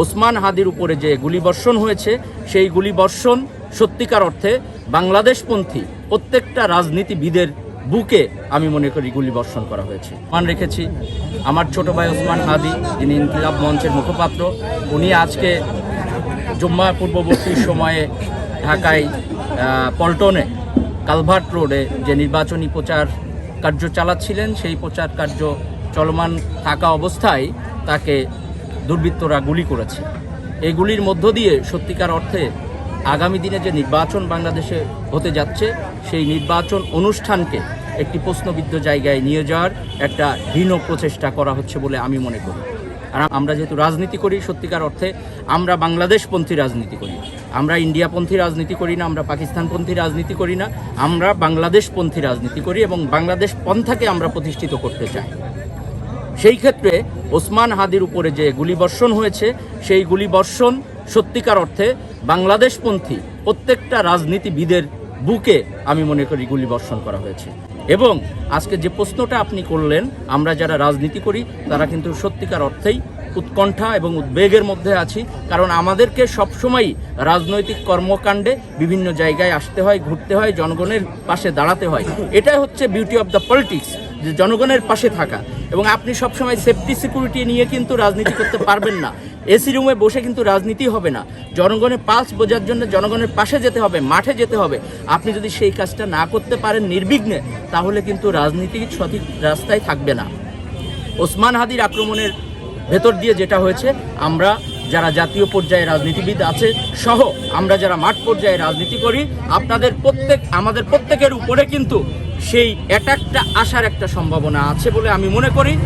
ওসমান হাদির উপরে যে গুলিবর্ষণ হয়েছে, সেই গুলিবর্ষণ সত্যিকার অর্থে বাংলাদেশপন্থী প্রত্যেকটা রাজনীতিবিদের বুকে আমি মনে করি গুলিবর্ষণ করা হয়েছে। মান রেখেছি, আমার ছোট ভাই ওসমান হাদি, যিনি ইনকিলাব মঞ্চের মুখপাত্র, উনি আজকে জুম্মা পূর্ববর্তী সময়ে ঢাকায় পল্টনে, কালভার্ট রোডে যে নির্বাচনী প্রচার কার্য চালাচ্ছিলেন, সেই প্রচার কার্য চলমান থাকা অবস্থায় তাকে দুর্বৃত্তরা গুলি করেছে। এই গুলির মধ্য দিয়ে সত্যিকার অর্থে আগামী দিনে যে নির্বাচন বাংলাদেশে হতে যাচ্ছে, সেই নির্বাচন অনুষ্ঠানকে একটি প্রশ্নবিদ্ধ জায়গায় নিয়ে যাওয়ার একটা হীন প্রচেষ্টা করা হচ্ছে বলে আমি মনে করি। আর আমরা যেহেতু রাজনীতি করি, সত্যিকার অর্থে আমরা বাংলাদেশপন্থী রাজনীতি করি। আমরা ইন্ডিয়াপন্থী রাজনীতি করি না, আমরা পাকিস্তানপন্থী রাজনীতি করি না, আমরা বাংলাদেশপন্থী রাজনীতি করি এবং বাংলাদেশ পন্থাকে আমরা প্রতিষ্ঠিত করতে চাই। সেই ক্ষেত্রে ওসমান হাদির উপরে যে গুলিবর্ষণ হয়েছে, সেই গুলিবর্ষণ সত্যিকার অর্থে বাংলাদেশপন্থী প্রত্যেকটা রাজনীতিবিদের বুকে আমি মনে করি গুলিবর্ষণ করা হয়েছে। এবং আজকে যে প্রশ্নটা আপনি করলেন, আমরা যারা রাজনীতি করি, তারা কিন্তু সত্যিকার অর্থেই উৎকণ্ঠা এবং উদ্বেগের মধ্যে আছি। কারণ আমাদেরকে সবসময় রাজনৈতিক কর্মকাণ্ডে বিভিন্ন জায়গায় আসতে হয়, ঘুরতে হয়, জনগণের পাশে দাঁড়াতে হয়। এটাই হচ্ছে বিউটি অফ দ্য পলিটিক্স যে জনগণের পাশে থাকা। এবং আপনি সবসময় সেফটি সিকিউরিটি নিয়ে কিন্তু রাজনীতি করতে পারবেন না। এসি রুমে বসে কিন্তু রাজনীতি হবে না। জনগণের পালস বোঝার জন্য জনগণের পাশে যেতে হবে, মাঠে যেতে হবে। আপনি যদি সেই কাজটা না করতে পারেন নির্বিঘ্নে, তাহলে কিন্তু রাজনীতি সঠিক রাস্তায় থাকবে না। ওসমান হাদির আক্রমণের ভেতর দিয়ে যেটা হয়েছে, আমরা যারা জাতীয় পর্যায়ে রাজনীতিবিদ আছে সহ আমরা যারা মাঠ পর্যায়ে রাজনীতি করি, আপনাদের প্রত্যেক, আমাদের প্রত্যেকের উপরে কিন্তু সেই অ্যাটাকটা আসার একটা সম্ভাবনা আছে বলে আমি মনে করি।